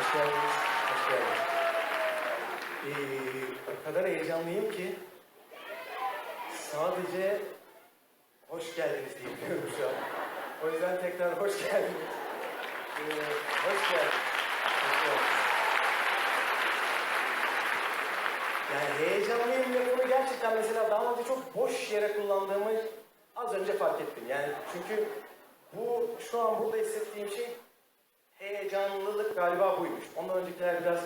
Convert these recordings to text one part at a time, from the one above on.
hoş geldiniz, hoş geldiniz. Ee, o kadar heyecanlıyım ki sadece hoş geldiniz diyebiliyorum şu an. O yüzden tekrar hoş geldiniz. Ee, hoş geldiniz, hoş geldiniz. Yani heyecanlıyım lafını gerçekten mesela daha önce çok boş yere kullandığımı az önce fark ettim. Yani çünkü bu şu an burada hissettiğim şey heyecanlılık galiba buymuş. Ondan öncekiler biraz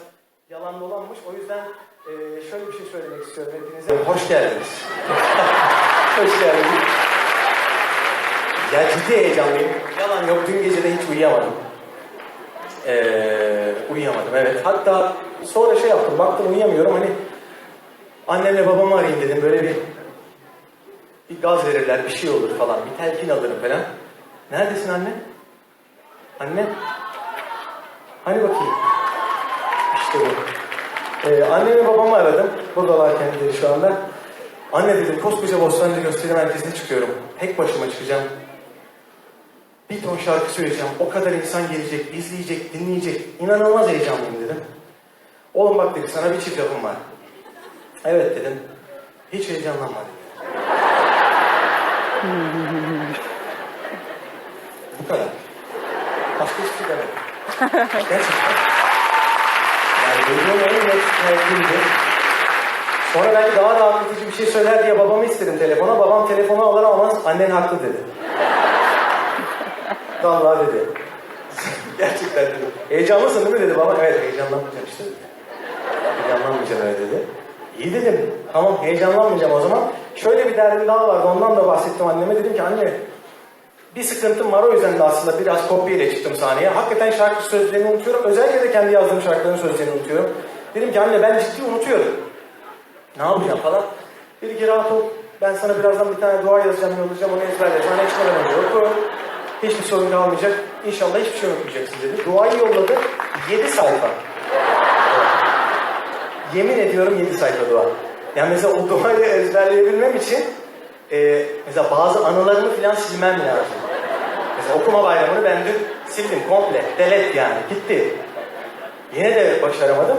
yalan dolanmış. O yüzden e, şöyle bir şey söylemek istiyorum hepinize. Hoş geldiniz. Hoş geldiniz. Ya ciddi heyecanlıyım. Yalan yok. Dün gece de hiç uyuyamadım. Ee, uyuyamadım evet. Hatta sonra şey yaptım. Baktım uyuyamıyorum. Hani Annemle babamı arayayım dedim böyle bir bir gaz verirler bir şey olur falan bir telkin alırım falan. Neredesin anne? Anne? Hani bakayım? İşte bu. Ee, annemi babamı aradım. Buradalar kendileri şu anda. Anne dedim koskoca Bostancı gösteri merkezine çıkıyorum. Tek başıma çıkacağım. Bir ton şarkı söyleyeceğim. O kadar insan gelecek, izleyecek, dinleyecek. İnanılmaz heyecanlıyım dedim. Oğlum bak dedi sana bir çift lafım var. Evet dedim. Hiç heyecanlanma dedi. Bu kadar. Başka hiçbir şey demedim. Gerçekten. Yani duyduğum en. Sonra belki daha rahatlatıcı bir şey söyler diye babamı istedim telefona. Babam telefonu alır almaz annen haklı dedi. Vallahi dedi. Gerçekten dedi. Heyecanlısın değil mi dedi baba. Evet heyecanlanmayacağım işte dedi. Heyecanlanmayacağım öyle dedi. İyi dedim. Tamam heyecanlanmayacağım o zaman. Şöyle bir derdim daha vardı. Ondan da bahsettim anneme. Dedim ki anne bir sıkıntım var o yüzden de aslında biraz kopyayla çıktım sahneye. Hakikaten şarkı sözlerini unutuyorum. Özellikle de kendi yazdığım şarkıların sözlerini unutuyorum. Dedim ki anne ben ciddi unutuyorum. Ne yapacağım falan. Dedi ki rahat ol. Ben sana birazdan bir tane dua yazacağım, yollayacağım. Onu ezberle. Sana çıkmadan önce oku. Hiçbir sorun kalmayacak. İnşallah hiçbir şey unutmayacaksın dedi. Duayı yolladı. 7 sayfa. Yemin ediyorum 7 sayfa dua. Yani mesela o duayı ezberleyebilmem için e, mesela bazı anılarımı falan silmem lazım. Mesela okuma bayramını ben dün sildim komple. Delet yani. Gitti. Yine de başaramadım.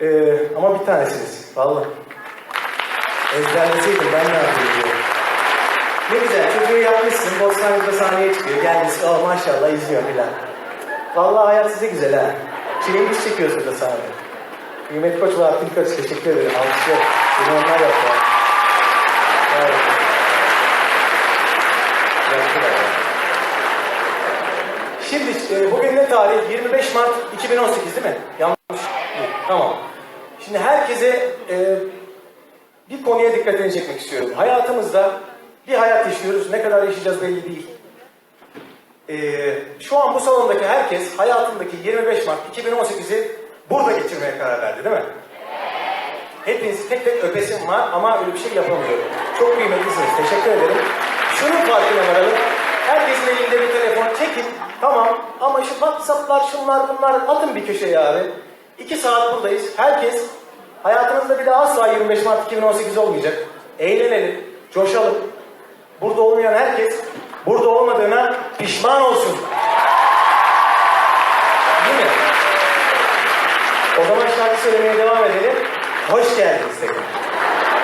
E, ama bir tanesiniz. Vallahi. Ezberleseydim ben ne yapayım. Ne güzel çocuğu yapmışsın. Bostancı'da sahneye çıkıyor. Gelmişsin. Oh maşallah izliyor filan. Vallahi hayat size güzel ha. Çileyi biz çekiyoruz burada sahnede. Koç ve Akil Koç teşekkür ederim. Alkışlıyorum. Bunu onlar yaptı. Evet. Yaptılar. Şimdi e, bugün ne tarih? 25 Mart 2018 değil mi? Yanlış. Tamam. Şimdi herkese e, bir konuya dikkatini çekmek istiyorum. Hayatımızda bir hayat yaşıyoruz. Ne kadar yaşayacağız belli değil. Ee, şu an bu salondaki herkes hayatındaki 25 Mart 2018'i burada geçirmeye karar verdi değil mi? Hepinizi tek tek öpesim var ama öyle bir şey yapamıyorum. Çok kıymetlisiniz. Teşekkür ederim. Şunun farkına varalım. Herkesin elinde bir telefon çekin. Tamam ama şu WhatsApp'lar şunlar bunlar atın bir köşeye abi. İki saat buradayız. Herkes hayatınızda bir daha asla 25 Mart 2018 olmayacak. Eğlenelim, coşalım. Burada olmayan herkes burada olmadığına pişman olsun. Değil mi? O zaman şarkı söylemeye devam edelim. Hoş geldiniz tekrar.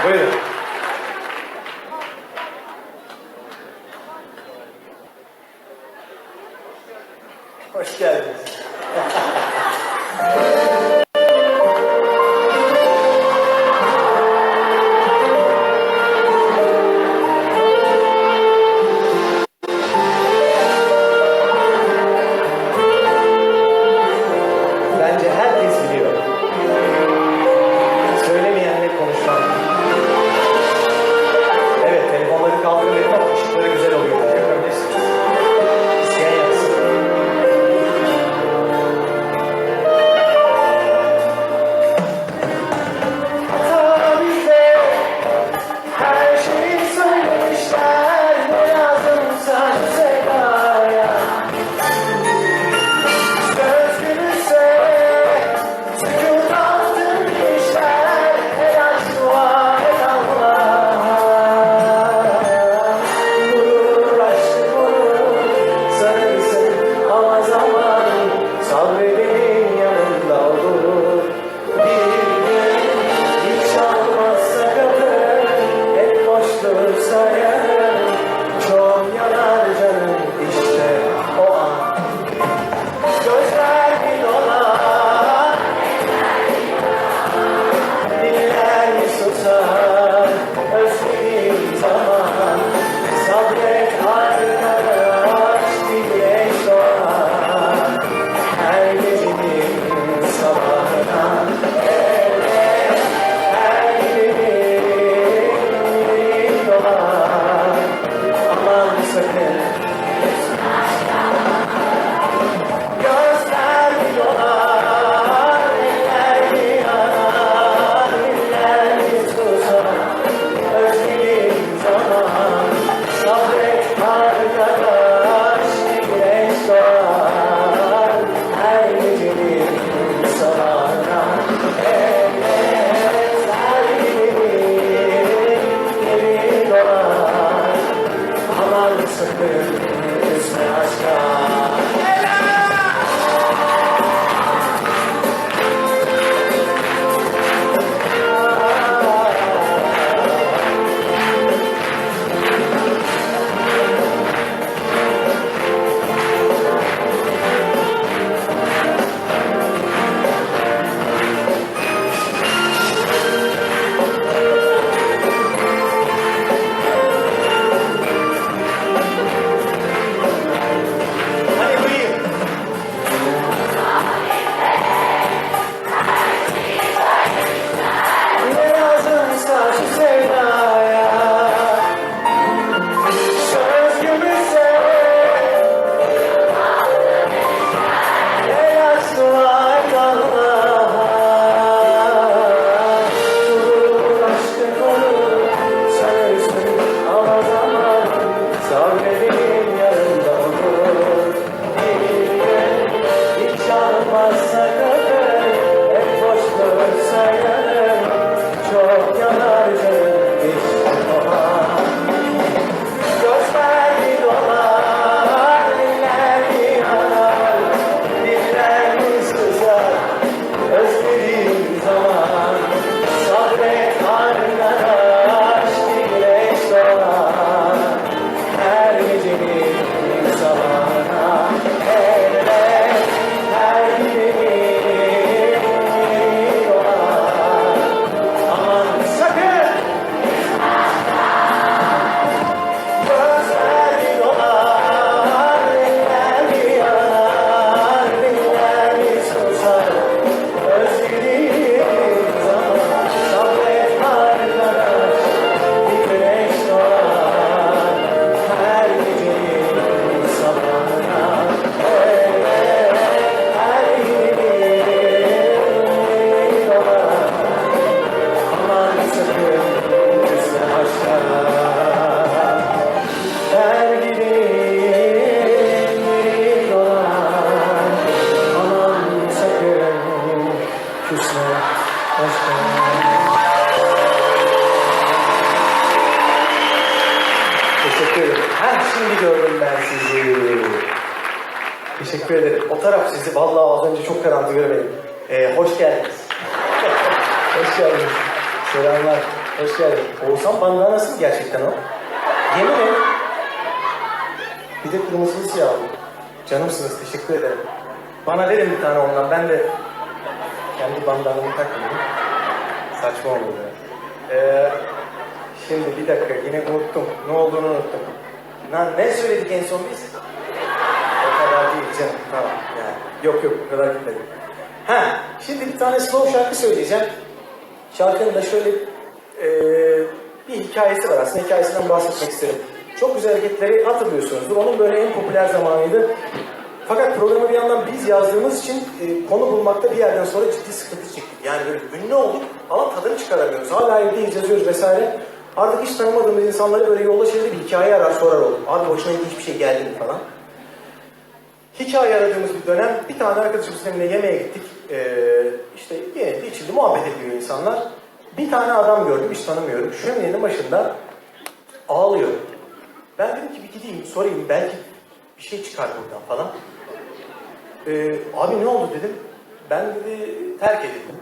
Buyurun. Sama their heads. Teşekkür ederim. Ben sizi. Teşekkür ederim. O taraf sizi vallahi az önce çok karanlık göremedim. Ee, hoş geldiniz. hoş geldiniz. Selamlar. Hoş geldin. Oğuzhan Bandıra nasıl gerçekten o? Yemin et. Bir de kırmızılı siyahlı. Canımsınız. Teşekkür ederim. Bana verin bir tane ondan. Ben de kendi bandanımı takmayayım. Saçma oldu. Ee, şimdi bir dakika yine unuttum. Ne olduğunu unuttum. Lan ne söyledik en son biz? O kadar değil canım. Tamam. Yani, yok yok o kadar gitmedik. Ha, şimdi bir tane slow şarkı söyleyeceğim. Şarkının da şöyle e, bir hikayesi var aslında. Hikayesinden bahsetmek isterim. Çok güzel hareketleri hatırlıyorsunuzdur. Onun böyle en popüler zamanıydı. Fakat programı bir yandan biz yazdığımız için e, konu bulmakta bir yerden sonra ciddi sıkıntı çektik. Yani böyle ünlü olduk ama tadını çıkaramıyoruz. Hala evdeyiz yazıyoruz vesaire. Artık hiç tanımadığımız insanları böyle yolda şeyde bir hikaye arar sorar olduk. Abi hoşuna hiçbir şey geldi mi falan. Hikaye aradığımız bir dönem bir tane arkadaşımızın evine yemeğe gittik. Ee, işte yenildi içildi muhabbet ediyor insanlar. Bir tane adam gördüm hiç tanımıyorum. Şöminenin başında ağlıyor. Ben dedim ki bir gideyim sorayım belki bir şey çıkar buradan falan. Ee, abi ne oldu dedim. Ben dedi terk edildim.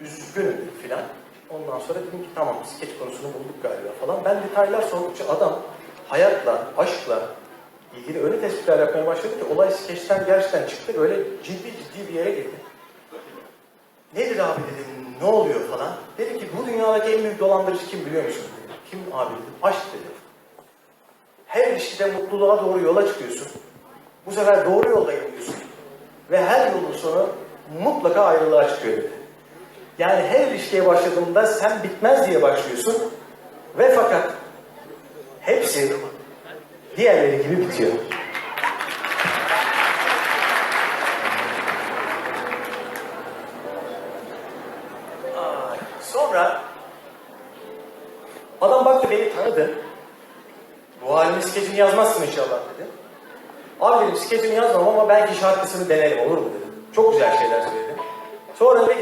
Üzgünüm dedi filan. Ondan sonra dedim ki tamam skeç konusunu bulduk galiba falan. Ben detaylar sordukça adam hayatla, aşkla ilgili öyle tespitler yapmaya başladı ki olay skeçten gerçekten çıktı. Böyle ciddi ciddi bir yere girdi. Nedir abi dedim, ne oluyor falan. Dedi ki bu dünyadaki en büyük dolandırıcı kim biliyor musun? Dedi. Kim abi dedim, aşk dedi. Her ilişkide mutluluğa doğru yola çıkıyorsun. Bu sefer doğru yolda gidiyorsun. Ve her yolun sonu mutlaka ayrılığa çıkıyor. Yani her ilişkiye başladığında sen bitmez diye başlıyorsun. Ve fakat hepsi diğerleri gibi bitiyor. Ama belki şarkısını denerim olur mu dedim. Çok güzel şeyler söyledi. Sonra eve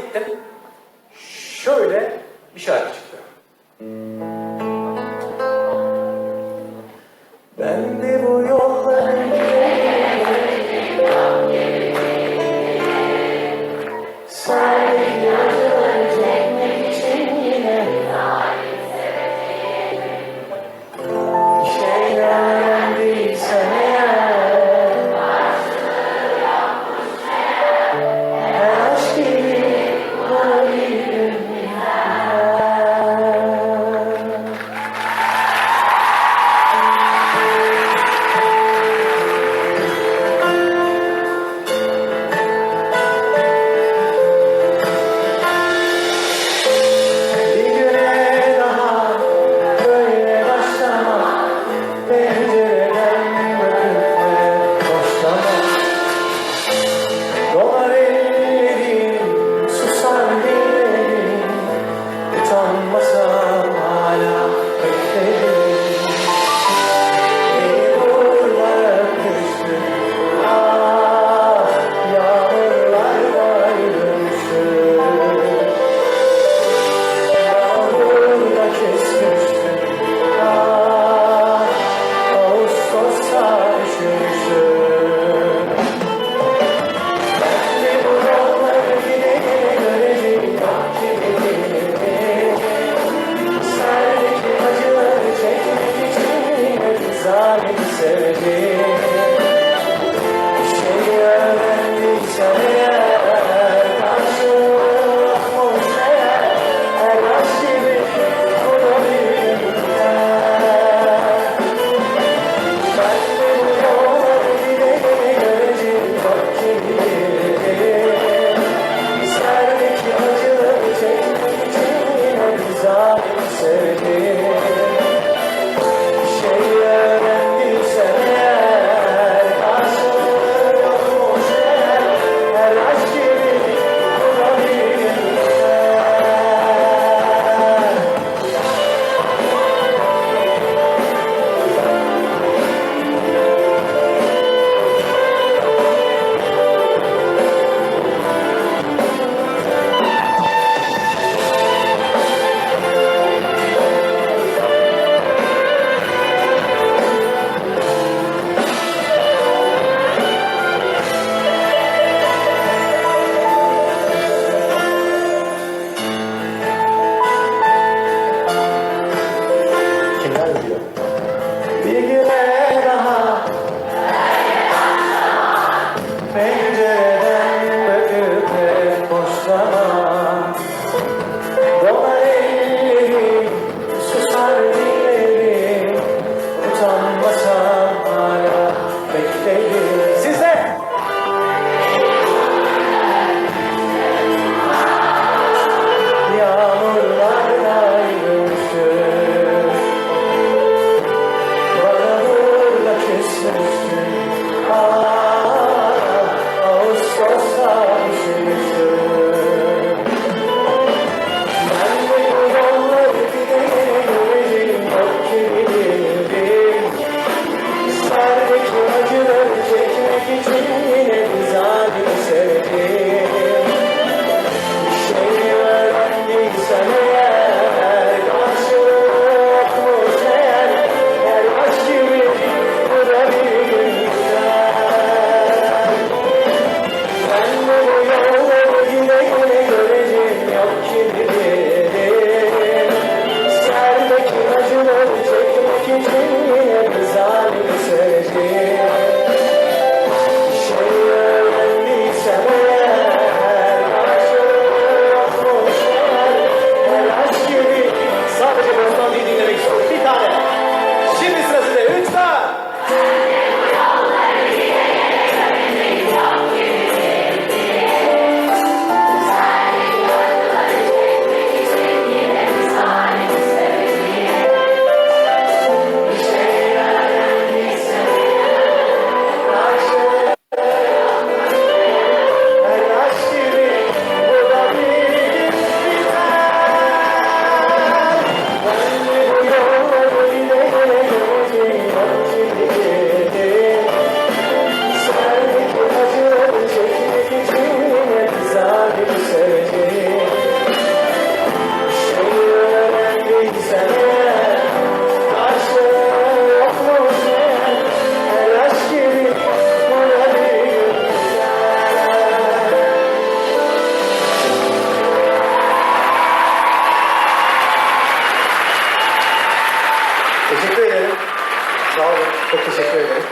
teşekkür ederim.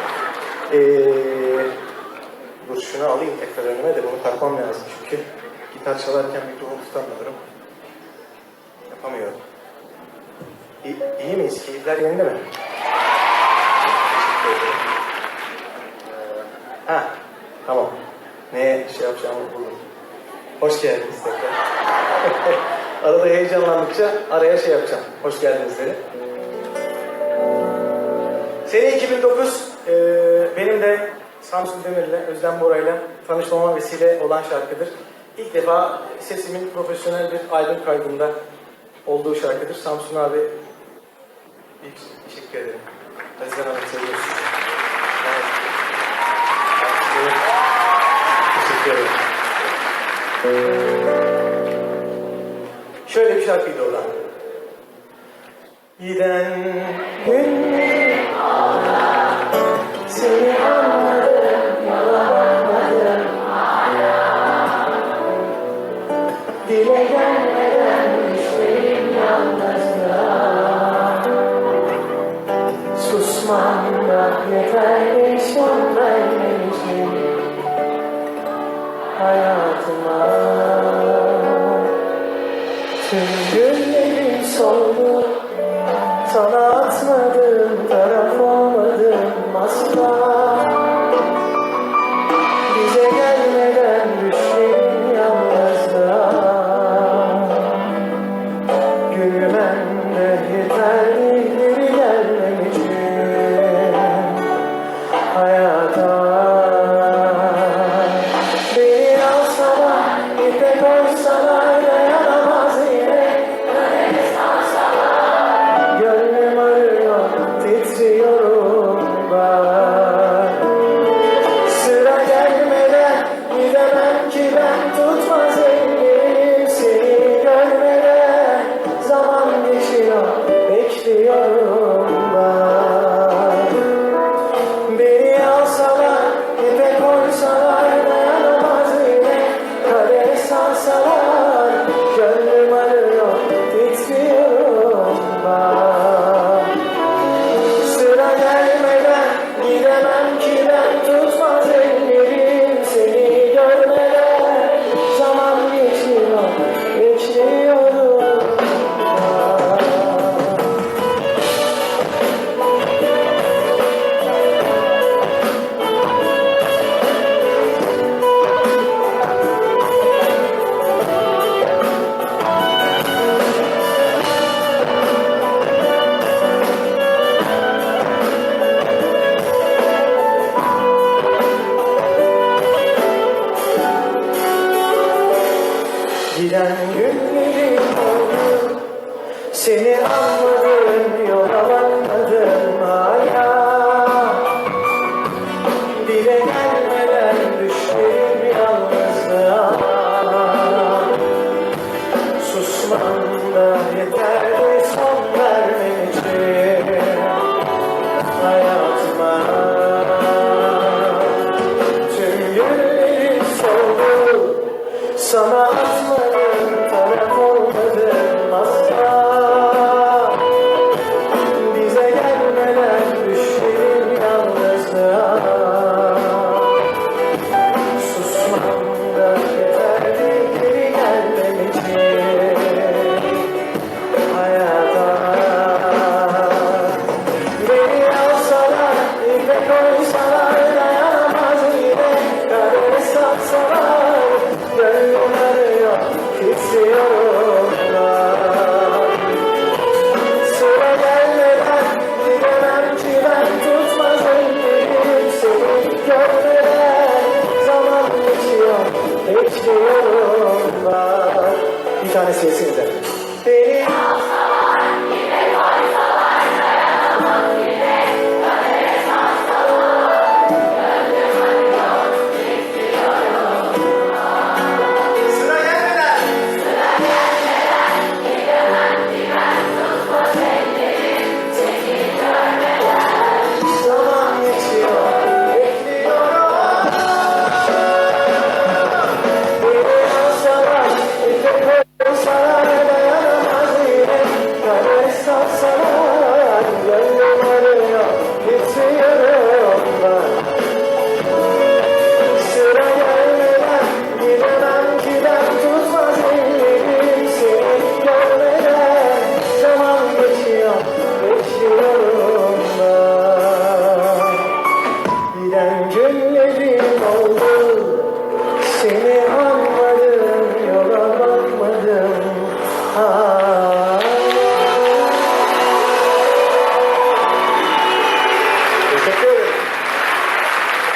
Ee, dur şunu alayım tekrar önüme de bunu takmam lazım çünkü gitar çalarken mikrofonu tutamıyorum. Yapamıyorum. İyi, iyi miyiz? Keyifler yerinde mi? Ha, tamam. Neye şey yapacağımı buldum. Hoş geldiniz tekrar. Arada heyecanlandıkça araya şey yapacağım. Hoş geldiniz dedi. Sene 2009 e, benim de Samsun Demir'le, Özlem Bora'yla tanışmama vesile olan şarkıdır. İlk defa sesimin profesyonel bir albüm kaydında olduğu şarkıdır. Samsun abi ilk teşekkür ederim. Seviyoruz. Evet. Evet. Teşekkür ederim. Şöyle bir şarkıydı o da. Giden gün seni anladım, yalanmadım. Dile gelmeden düşlerim yalnızlığa. Susmam da yeter Susmam da